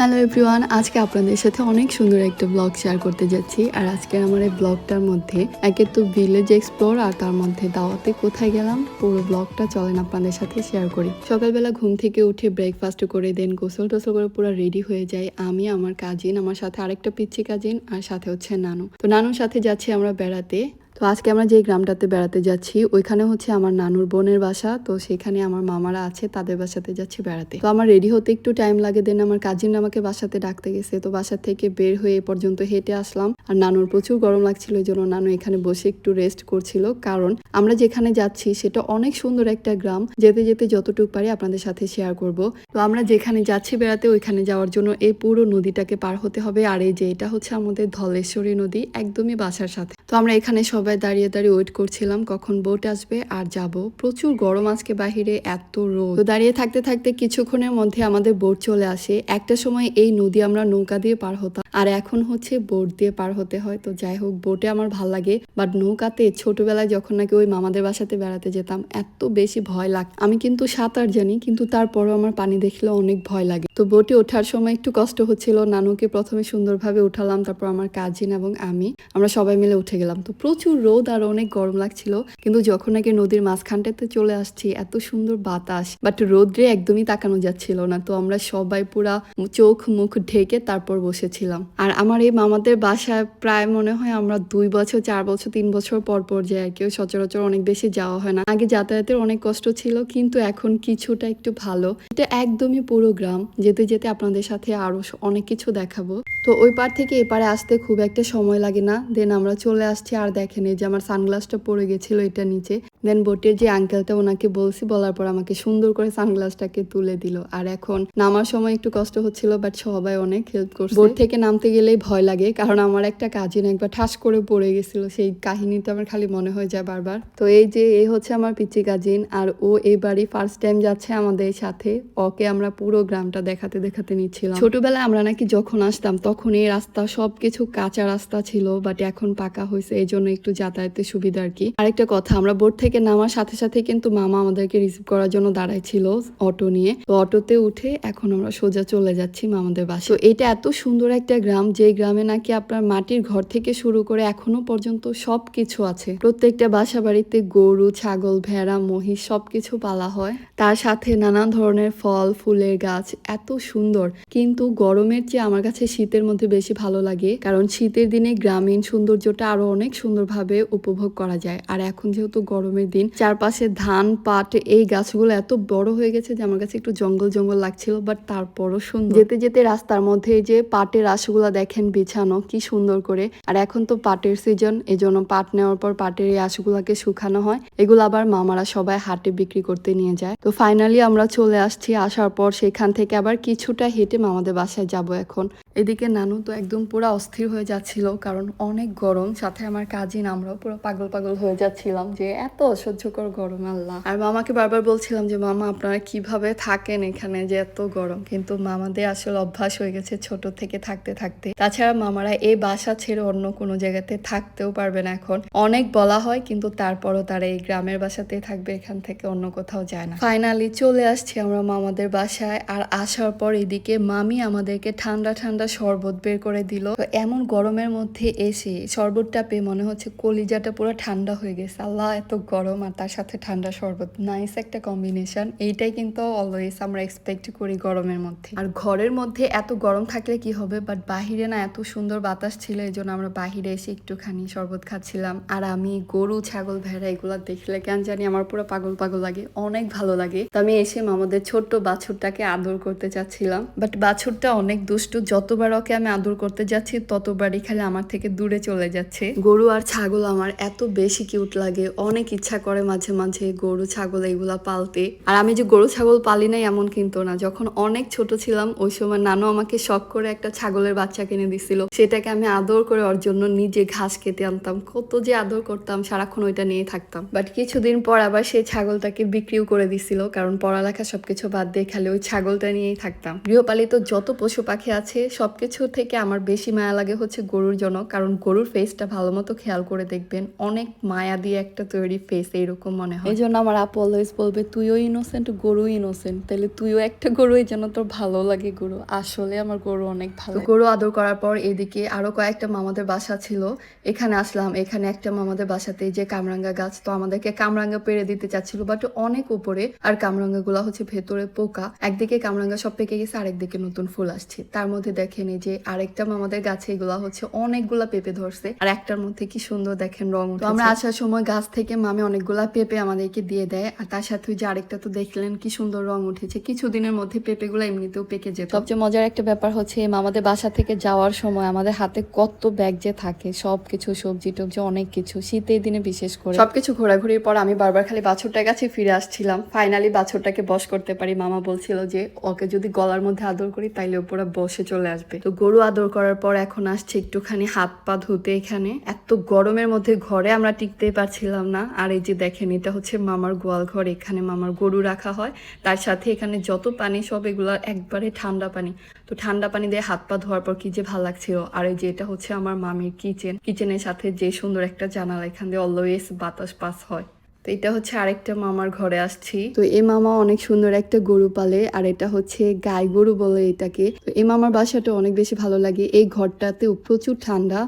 Hello everyone আজকে আপনাদের সাথে অনেক সুন্দর একটা ব্লগ শেয়ার করতে যাচ্ছি। আর আজকের আমার এই ব্লগটার মধ্যে একে তো ভিলেজ এক্সপ্লোর আর তার মধ্যে দাওয়াতে কোথায় গেলাম, পুরো ব্লগটা চলেন আপনাদের সাথে শেয়ার করি। সকালবেলা ঘুম থেকে উঠে ব্রেকফাস্ট করে দেন গোসল টোসল করে পুরো রেডি হয়ে যাই। আমি, আমার কাজিন আমার সাথে আরেকটা পিচ্ছি কাজিন আর সাথে হচ্ছে নানু। তো নানুর সাথে যাচ্ছি আমরা বেড়াতে। তো আজকে আমরা যে গ্রামটাতে বেড়াতে যাচ্ছি, ওইখানে হচ্ছে আমার নানুর বোনের বাসা। তো সেখানে আমার মামারা আছে, তাদের বাসাতে যাচ্ছি বেড়াতে। তো আমার রেডি হতে একটু টাইম লাগে দেন আমার কাজিন আমাকে বাসাতে ডাকতে গেছে। তো বাসা থেকে বের হয়ে এ পর্যন্ত হেঁটে আসলাম। আর নানুর প্রচুর গরম লাগছিল, এই জন্য নানু এখানে বসে একটু রেস্ট করছিল। কারণ আমরা যেখানে যাচ্ছি, সেটা অনেক সুন্দর একটা গ্রাম। যেতে যেতে যতটুকু পারি আপনাদের সাথে শেয়ার করব। তো আমরা যেখানে যাচ্ছি বেড়াতে, ওইখানে যাওয়ার জন্য এই পুরো নদীটাকে পার হতে হবে। আর এই যে এটা হচ্ছে আমাদের ধলেশ্বরী নদী, একদমই বাসার সাথে। তো আমরা এখানে সবাই দাঁড়িয়ে দাঁড়িয়ে ওয়েট করছিলাম কখন বোট আসবে আর যাব। প্রচুর গরম আজকে বাহিরে, এত রোদ। দাঁড়িয়ে থাকতে থাকতে কিছুক্ষণের মধ্যে আমাদের বোট চলে আসে। একটা সময় এই নদী আমরা নৌকা দিয়ে পার হতাম। আর এখন হচ্ছে বোট দিয়ে পার হতে হয়। তো যাই হোক বোটে আমার ভালো লাগে। বাট নৌকাতে ছোটবেলায় যখন নাকি ওই মামাদের বাসাতে বেড়াতে যেতাম, এত বেশি ভয় লাগ আমি কিন্তু সাঁতার জানি, কিন্তু তারপরও আমার পানি দেখলে অনেক ভয় লাগে। তো বোটে ওঠার সময় একটু কষ্ট হচ্ছিল। নানুকে প্রথমে সুন্দরভাবে উঠালাম, তারপর আমার কাজিন এবং আমি। আমরা সবাই মিলে উঠে গেলাম। তো প্রচুর রোদ আর অনেক গরম লাগছিল, কিন্তু যখন নাকি নদীর মাঝখানটাতে চলে আসছি, এত সুন্দর বাতাস বাট রোদ্রে একদমই তাকানো যাচ্ছিল না, তো আমরা সবাই পুরা চোখ মুখ ঢেকে তারপর বসেছিলাম। আর আমার এই মামাদের বাসায় প্রায় মনে হয় আমরা দুই বছর, চার বছর, তিন বছর পর পর যাই আর কেউ সচরাচর অনেক বেশি যাওয়া হয় না। আগে যাতায়াতের অনেক কষ্ট ছিল, কিন্তু এখন কিছুটা একটু ভালো। এটা একদমই পুরো গ্রাম, যেতে যেতে আপনাদের সাথে আরও অনেক কিছু দেখাবো। তো ওই পার থেকে এপারে আসতে খুব একটা সময় লাগে না দেন আমরা চলে আসছি আর দেখেন এই যে আমার সানগ্লাসটা পড়ে গেছিল এটা নিচে দেন বোটের যে আঙ্কেলটা ওনাকে বলছি বলার পর আমাকে সুন্দর করে সানগ্লাসটাকে তুলে দিল। আর এখন নামার সময় একটু কষ্ট হচ্ছিল বাট সবাই অনেক হেল্প করছে। বোট থেকে নামতে গেলেই ভয় লাগে কারণ আমার একটা কাজিন একবার ঠাস করে পড়ে গেছিল সেই কাহিনীটা আমার খালি মনে হয়ে যায় বারবার। তো এই যে এই হচ্ছে আমার পিচি কাজিন আর ও এবারই ফার্স্ট টাইম যাচ্ছে আমাদের সাথে ওকে আমরা পুরো গ্রামটা দেখাতে দেখাতে নিচ্ছিলাম। ছোটবেলায় আমরা নাকি যখন আসতাম তখন এই রাস্তা সবকিছু কাঁচা রাস্তা ছিল বাট এখন পাকা হয়েছে এই জন্য একটু যাতায়াতের সুবিধা আর কি। আরেকটা কথা, আমরা বোট থেকে নামার সাথে সাথে কিন্তু মামা আমাদেরকে রিসিভ করার জন্য দাঁড়াই ছিল অটো নিয়ে। তো অটোতে উঠে এখন আমরা সোজা চলে যাচ্ছি মামাদের বাসা তো এটা এত সুন্দর একটা গ্রাম যে গ্রামে নাকি আপনার মাটির ঘর থেকে শুরু করে এখনও পর্যন্ত সব কিছু আছে। প্রত্যেকটা বাসা বাড়িতে গরু, ছাগল, ভেড়া, মহিষ সবকিছু পালা হয়। তার সাথে নানা ধরনের ফল, ফুলের গাছ, এত সুন্দর। কিন্তু গরমের চেয়ে আমার কাছে শীতের মধ্যে বেশি ভালো লাগে। কারণ শীতের দিনে গ্রামীণ সৌন্দর্যটা আরও অনেক সুন্দরভাবে উপভোগ করা যায়? আর এখন যেহেতু গরমের দিন, চারপাশে ধান, পাট এই গাছগুলো এত বড় হয়ে গেছে যে আমার কাছে একটু জঙ্গল জঙ্গল লাগছিল, বাট তারপরও সুন্দর। যেতে যেতে রাস্তার মধ্যে যে পাটের আশুগুলা দেখেন বিছানো, কি সুন্দর করে। আর এখন তো পাটের সিজন এই জন্য পাট নেওয়ার পর পাটের এই আশুগুলাকে শুকানো হয়। এগুলো আবার মামারা সবাই হাটে বিক্রি করতে নিয়ে যায়। তো ফাইনালি আমরা চলে আসছি, আসার পর সেখান থেকে আবার কিছুটা হেঁটে মামাদের বাসায় যাব এখন। এদিকে নানু তো একদম পুরো অস্থির হয়ে যাচ্ছিল, কারণ অনেক গরম। সাথে আমার কাজিন আমরাও পুরো পাগল পাগল হয়ে যাচ্ছিলাম যে এত অসহ্যকর গরম, আল্লাহ। আর মামাকে বারবার বলছিলাম যে, মামা, আপনারা কীভাবে থাকেন এখানে যে এত গরম? কিন্তু মামাদের আসলে অভ্যাস হয়ে গেছে ছোট থেকে থাকতে থাকতে। তাছাড়া মামারা এই বাসা ছেড়ে অন্য কোনো জায়গাতে থাকতেও পারবে না এখন। অনেক বলা হয়, কিন্তু তারপরও তারা এই গ্রামের বাসাতেই থাকবে, এখান থেকে অন্য কোথাও যায় না। ফাইনালি চলে আসছি আমরা মামাদের বাসায়, আর আসার পর এদিকে মামি আমাদেরকে ঠান্ডা ঠান্ডা শরবত বের করে দিল। এমন গরমের মধ্যে এসে শরবতটা পেয়ে মনে হচ্ছে কলিজাটা পুরো ঠান্ডা হয়ে গেছে। আল্লাহ, এত গরম আর তার সাথে ঠান্ডা শরবত। নাইস একটা কম্বিনেশন এইটাই কিন্তু অলওয়েজ আমরা এক্সপেক্ট করি গরমের মধ্যে। আর ঘরের মধ্যে এত গরম থাকলে কি হবে? বাট বাহিরে না এত সুন্দর বাতাস ছিল এই জন্য আমরা বাহিরে এসে একটুখানি শরবত খাচ্ছিলাম। আর আমি গরু, ছাগল, ভেড়া এগুলা দেখলে কেন জানি আমার পুরো পাগল পাগল লাগে। অনেক ভালো লাগে। তো আমি এসে আমাদের ছোট্ট বাছুরটাকে আদর করতে চাচ্ছিলাম। বাট বাছুরটা অনেক দুষ্টু। যতবার ওকে আমি আদর করতে যাচ্ছি, ততবারই খালি আমার থেকে দূরে চলে যাচ্ছে। গরু আর ছাগল আমার এত বেশি কিউট লাগে, অনেক ইচ্ছা করে মাঝে মাঝে গরু, ছাগল এগুলা পালতে। আর আমি যে গরু, ছাগল পালি নাই এমন কিন্তু না। যখন অনেক ছোট ছিলাম, ওই সময় নানু আমাকে শখ করে একটা ছাগলের বাচ্চা কিনে দিছিল। সেটাকে আমি আদর করে ওর জন্য নিজে ঘাস কেটে আনতাম। কত যে আদর করতাম, সারাক্ষণ ওইটা নিয়ে থাকতাম। বাট কিছুদিন পর আবার সেই ছাগলটাকে বিক্রিও করে দিছিল, কারণ পড়ালেখা সবকিছু বাদ দিয়ে খালি ওই ছাগলটা নিয়েই থাকতাম। গৃহপালিত যত পশু পাখি আছে সবকিছু থেকে আমার বেশি মায়া লাগে হচ্ছে গরুর জন্য কারণ গরুর ফেসটা ভালো মতো খেয়াল করে দেখবেন। অনেক মায়া দিয়ে একটা তৈরি ফেস এইরকম মনে হয়। এই জন্য আমার আপু অলওয়েজ বলবে তুইও ইনোসেন্ট গরু ইনোসেন্ট তাহলে তুইও একটা গরু এই জন্য তোর ভালো লাগে গরু। আসলে আমার গরু অনেক ভালো গরু আদর করার পর এদিকে আরও কয়েকটা মামাদের বাসা ছিল। এখানে আসলাম এখানে একটা মামাদের বাসাতে যে কামরাঙ্গা গাছ তো আমাদেরকে কামরাঙ্গা পেরে দিতে চাচ্ছিল বাট অনেক উপরে আর কামরাঙ্গা গুলা হচ্ছে ভেতরে পোকা। একদিকে কামরাঙ্গা সব পেকে গেছে আরেকদিকে নতুন ফুল আসছে। তার মধ্যে দেখেন এই যে আরেকটা মামাদের গাছে এগুলা হচ্ছে অনেকগুলা পেঁপে ধরছে। আর একটার মধ্যে কি সুন্দর দেখেন রং তো আমরা আসার সময় গাছ থেকে মামি অনেকগুলা পেঁপে আমাদেরকে দিয়ে দেয় আর তার সাথে যে আরেকটা তো দেখলেন কি সুন্দর রং উঠেছে। কিছুদিনের মধ্যে পেঁপে গুলা এমনিতেও পেকে যেত। সবচেয়ে মজার একটা ব্যাপার হচ্ছে মামাদের বাসা থেকে যাওয়ার সময় আমাদের হাতে কত ব্যাগ যে থাকে সবকিছু সবজি টবজি অনেক কিছু শীতের দিনে বিশেষ করে। সবকিছু ঘোরাঘুরির পর আমি বারবার খালি বাছুরটার কাছে ফিরে আসছিলাম। ফাইনালি বাছুরটাকে বস করতে পারি। মামা বলছিল যে ওকে যদি গলার মধ্যে আদর করি তাইলে ওপরে বসে চলে আসবে। তো গরু আদর করার পর এখন আসছে একটুখানি হাত পা ধুতে এখানে। এত গরমের মধ্যে ঘরে আমরা টিকতেই পারছিলাম না। আর এই যে দেখেন, এটা হচ্ছে মামার গোয়াল ঘর। এখানে মামার গরু রাখা হয়। তার সাথে এখানে যত পানি সব এগুলো একবারে ঠান্ডা পানি। তো ঠান্ডা পানি দিয়ে হাত পা ধোয়ার পর কি যে ভালো লাগছিল। আর এই যে এটা হচ্ছে আমার মামির কিচেন। কিচেনের সাথে যে সুন্দর একটা জানালা এখান দিয়ে অলওয়েজ বাতাস পাস হয়। তো এটা হচ্ছে আরেকটা মামার ঘরে আসছি। তো এ মামা অনেক সুন্দর একটা গরু পালে, আর এটা হচ্ছে গাই গরু বলে এটাকে। তো এ মামার বাসাটা অনেক বেশি ভালো লাগে। এই ঘরটাতে প্রচুর ঠান্ডা,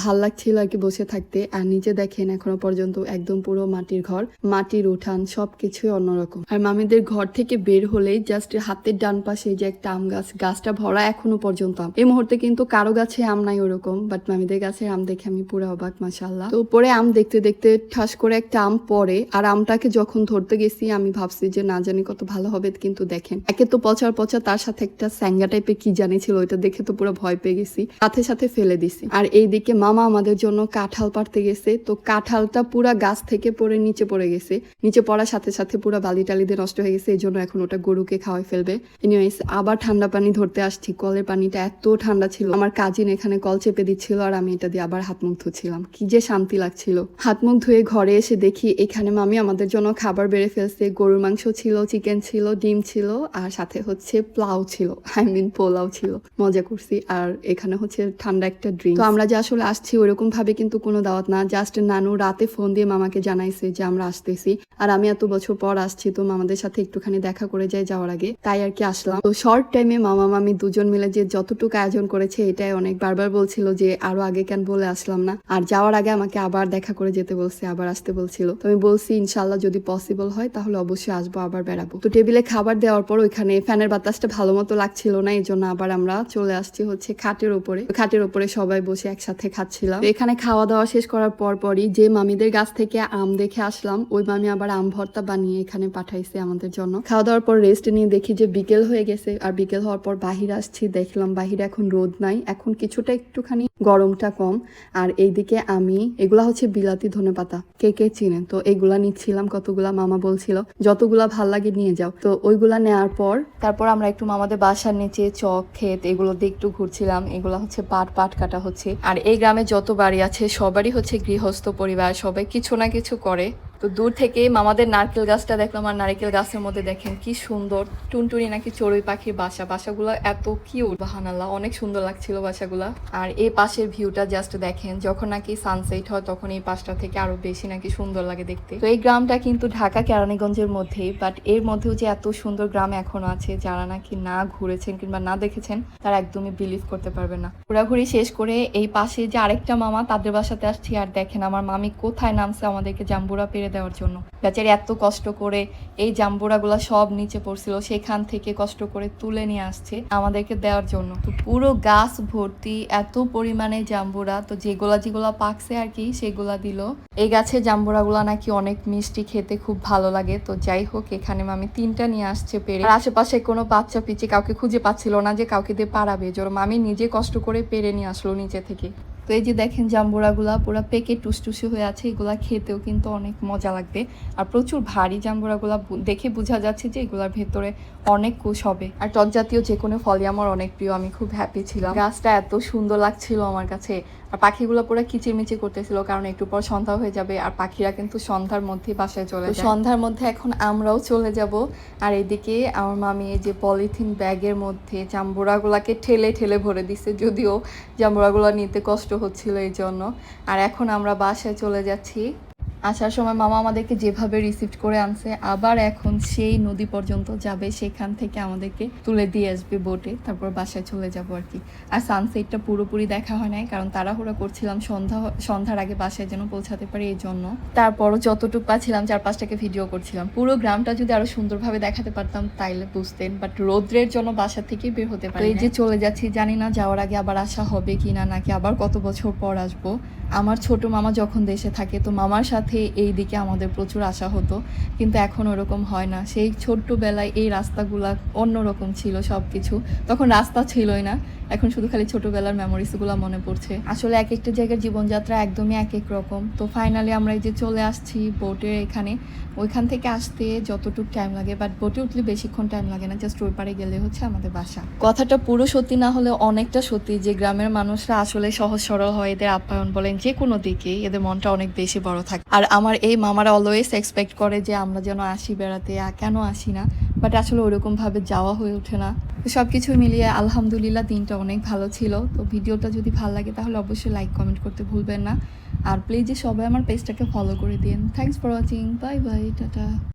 ভালো লাগছিল আর কি বসে থাকতে। আর নিচে দেখেন এখনও পর্যন্ত একদম পুরো মাটির ঘর, মাটির উঠান, সবকিছুই অন্যরকম। আর মামিদের ঘর থেকে বের হলেই জাস্ট হাতের ডান পাশে যে একটা আম গাছ, গাছটা ভরা এখনও পর্যন্ত আম। এই মুহূর্তে কিন্তু কারও গাছে আম নাই ওরকম বাট মামিদের গাছে আম দেখে আমি পুরো অবাক মাসাল্লাহ তো পরে আম দেখতে দেখতে ঠাস করে একটা আম পড়ে। আর আমটাকে যখন ধরতে গেছি, আমি ভাবছি যে না জানি কত ভালো হবে, কিন্তু দেখেন। একে তো পচার পচা, তার সাথে একটা স্যাঙ্গা টাইপের কি জানি ছিল, ওইটা দেখে তো পুরো ভয় পেয়ে গেছি। সাথে সাথে ফেলে দিছি। আর এইদিকে মামা আমাদের জন্য কাঁঠাল পাড়তে গেছে, তো কাঁঠালটা পুরা গাছ থেকে পড়ে নিচে পড়ে গেছে। নিচে পড়ার সাথে সাথে পুরো বালি টালি দিয়ে নষ্ট হয়ে গেছে এই জন্য এখন ওটা গরুকে খাওয়াই ফেলবে। এনিওয়েজ আবার ঠান্ডা পানি ধরতে আসছি, কলের পানিটা এত ঠান্ডা ছিল। আমার কাজিন এখানে কল চেপে দিচ্ছিল, আর আমি এটা দিয়ে আবার হাত মুখ ধুচ্ছিলাম। কি যে শান্তি লাগছিল। হাত মুখ ধুয়ে ঘরে এসে দেখি এখানে মামি আমাদের জন্য খাবার বেড়ে ফেলছে। গরুর মাংস ছিল চিকেন ছিল, ডিম ছিল, আর সাথে হচ্ছে প্লাউ ছিল। আই মিন পোলাও ছিল। মজা করছি। আর এখানে হচ্ছে ঠান্ডা একটা ড্রিঙ্ক তো আমরা যে আসলে আসছি ওইরকম ভাবে কিন্তু কোনো দাওয়াত না। জাস্ট নানু রাতে ফোন দিয়ে মামাকে জানাইছে যে আমরা আসতেছি। আর আমি এত বছর পর আসছি, তো মামাদের সাথে একটুখানি দেখা করে যাই যাওয়ার আগে। তাই আর কি আসলাম। তো শর্ট টাইমে মামা, মামি দুজন মিলে যে যতটুকু আয়োজন করেছে, এটাই অনেক বারবার বলছিল যে আরও আগে কেন বলে আসলাম না। আর যাওয়ার আগে আমাকে আবার দেখা করে যেতে বলছে, আবার আসতে বলছিল। তো আমি বলছি ইনশাল্লাহ যদি পসিবল হয়, তাহলে অবশ্যই আসব, আবার বেড়াবো। তো টেবিলে খাবার দেওয়ার পর ওইখানে ফ্যানের বাতাসটা ভালো মতো লাগছিল না এই জন্য আবার আমরা চলে আসছি হচ্ছে খাটের উপরে। খাটের উপরে সবাই বসে একসাথে খাচ্ছিলাম। এখানে খাওয়া দাওয়া শেষ করার পর পরই যে মামিদের গাছ থেকে আম দেখে আসলাম, ওই মামি আবার আম ভর্তা বানিয়ে এখানে পাঠাইছে আমাদের জন্য। খাওয়া দাওয়ার পর রেস্ট নিয়ে দেখি যে বিকেল হয়ে গেছে, আর বিকেল হওয়ার পর বাহির আসছি, দেখলাম বাহিরে এখন রোদ নাই, এখন কিছুটা একটুখানি গরমটা কম। আর এইদিকে আমি, এগুলা হচ্ছে বিলাতি ধনে পাতা কে কে চিনেন? তো এগুলা নিচ্ছিলাম, কতগুলা মামা বলছিল, যতগুলা ভালো লাগে নিয়ে যাও। তো ওইগুলা নেওয়ার পর তারপর আমরা একটু মামাদের বাসার নিচে চক, ক্ষেত এগুলো দিয়ে একটু ঘুরছিলাম। এগুলা হচ্ছে পাট পাট কাটা হচ্ছে। আর এই গ্রামে যত বাড়ি আছে, সবারই হচ্ছে গৃহস্থ পরিবার, সবাই কিছু না কিছু করে। তো দূর থেকে মামাদের নারকেল গাছটা দেখলাম আর নারকেল গাছের মধ্যে দেখেন কি সুন্দর টুনটুনি নাকি চড়ুই পাখির বাসা। বাসাগুলো এত কিউট বাহানাল্লাহ, অনেক সুন্দর লাগছিল বাসাগুলা। আর এই পাশের ভিউটা জাস্ট দেখেন, যখন নাকি সানসেট হয় তখন এই পাশটা থেকে আরও বেশি নাকি সুন্দর লাগে দেখতে। তো এই গ্রামটা কিন্তু ঢাকা কেরানীগঞ্জের মধ্যেই বাট এর মধ্যেও যে এত সুন্দর গ্রাম এখনও আছে, যারা নাকি না ঘুরেছেন কিংবা না দেখেছেন, তারা একদমই বিলিভ করতে পারবে না। ঘোরাঘুরি শেষ করে এই পাশে যে আরেকটা মামা, তাদের বাসাতে আসছি। আর দেখেন আমার মামি কোথায় নামছে আমাদেরকে জাম্বুরা পেরে দেওয়ার জন্য। বেচারি এত কষ্ট করে এই জাম্বুরাগুলা সব নিচে পড়ছিল, সেখান থেকে কষ্ট করে তুলে নিয়ে আসছে আমাদেরকে দেওয়ার জন্য। তো পুরো গাছ ভর্তি, এত পরিমাণে জাম্বুরা, তো যেগুলা যেগুলা পাকছে আর কি, সেগুলা দিল। এই গাছে জাম্বুরাগুলা নাকি অনেক মিষ্টি খেতে খুব ভালো লাগে। তো যাই হোক, এখানে মামি তিনটা নিয়ে আসছে পেরে। আশেপাশে কোনো বাচ্চা পিচে কাউকে খুঁজে পাচ্ছিল না যে কাউকে দিয়ে পারাবে। জোর মামি নিজে কষ্ট করে পেরে নিয়ে আসলো নিচে থেকে। তো এই যে দেখেন জাম্বুরাগুলা পুরো পেকে টুসটুসি হয়ে আছে এগুলা খেতেও কিন্তু অনেক মজা লাগবে। আর প্রচুর ভারী জাম্বুরাগুলা দেখে বোঝা যাচ্ছে যে এগুলার ভেতরে অনেক কুশ হবে। আর টক জাতীয় যে কোনো ফলই আমার অনেক প্রিয় আমি খুব হ্যাপি ছিলাম। গাছটা এত সুন্দর লাগছিল আমার কাছে। আর পাখিগুলো পুরো কিচিরমিচি করতেছিল কারণ একটু পর সন্ধ্যা হয়ে যাবে আর পাখিরা কিন্তু সন্ধ্যার মধ্যে বাসায় চলে যায়। সন্ধ্যার মধ্যে এখন আমরাও চলে যাব। আর এদিকে আমার মামি এই যে পলিথিন ব্যাগের মধ্যে জাম্বুরাগুলাকে ঠেলে ঠেলে ভরে দিছে যদিও জাম্বুরাগুলো নিতে কষ্ট হচ্ছিল এই জন্য। আর এখন আমরা বাসায় চলে যাচ্ছি। আসার সময় মামা আমাদেরকে যেভাবে রিসিভ করে আনছে আবার এখন সেই নদী পর্যন্ত যাবে সেখান থেকে আমাদেরকে তুলে দিয়ে আসবে বোটে তারপর বাসায় চলে যাব আর কি। আর সানসেটটা পুরোপুরি দেখা হয় নাই কারণ তাড়াহুড়া করছিলাম সন্ধ্যা সন্ধ্যার আগে বাসায় যেন পৌঁছাতে পারি এই জন্য। তারপরও যতটুকু পাচ্ছিলাম চার পাঁচটাকে ভিডিও করছিলাম। পুরো গ্রামটা যদি আরও সুন্দরভাবে দেখাতে পারতাম তাইলে বুঝতেন বাট রৌদ্রের জন্য বাসা থেকে বের হতে পারি এই যে চলে যাচ্ছি জানি না যাওয়ার আগে আবার আসা হবে কি না নাকি আবার কত বছর পর আসব। আমার ছোট মামা যখন দেশে থাকে তো মামার সাথে এই দিকে আমাদের প্রচুর আসা হতো, কিন্তু এখন ওরকম হয় না। সেই ছোট্টবেলায় এই রাস্তাগুলা অন্যরকম ছিল সব কিছু তখন রাস্তা ছিলই না, এখন শুধু খালি ছোটবেলার মেমোরিজগুলো মনে পড়ছে। আসলে এক একটা জায়গার জীবনযাত্রা একদমই এক এক রকম। তো ফাইনালি আমরা এই যে চলে আসছি বোটের এখানে, ওইখান থেকে আসতে যতটুকু টাইম লাগে বাট বোটে উঠলে বেশিক্ষণ টাইম লাগে না জাস্ট ওই গেলে হচ্ছে আমাদের বাসা। কথাটা পুরো সত্যি না হলে অনেকটা সত্যি যে গ্রামের মানুষরা আসলে সহজ সরল হয়, এদের আপ্যায়ন বলেন যে কোনো দিকে, এদের মনটা অনেক বেশি বড় থাকে। আর আমার এই মামারা অলওয়েজ এক্সপেক্ট করে যে আমরা যেন আসি বেড়াতে কেন আসি না? বাট আসলে ওরকমভাবে যাওয়া হয়ে ওঠে না। তো সব কিছু মিলিয়ে আলহামদুলিল্লাহ দিনটা অনেক ভালো ছিল। তো ভিডিওটা যদি ভালো লাগে তাহলে অবশ্যই লাইক কমেন্ট করতে ভুলবেন না। আর প্লিজ সবাই আমার পেজটাকে ফলো করে দিন। Thanks for watching bye bye tata.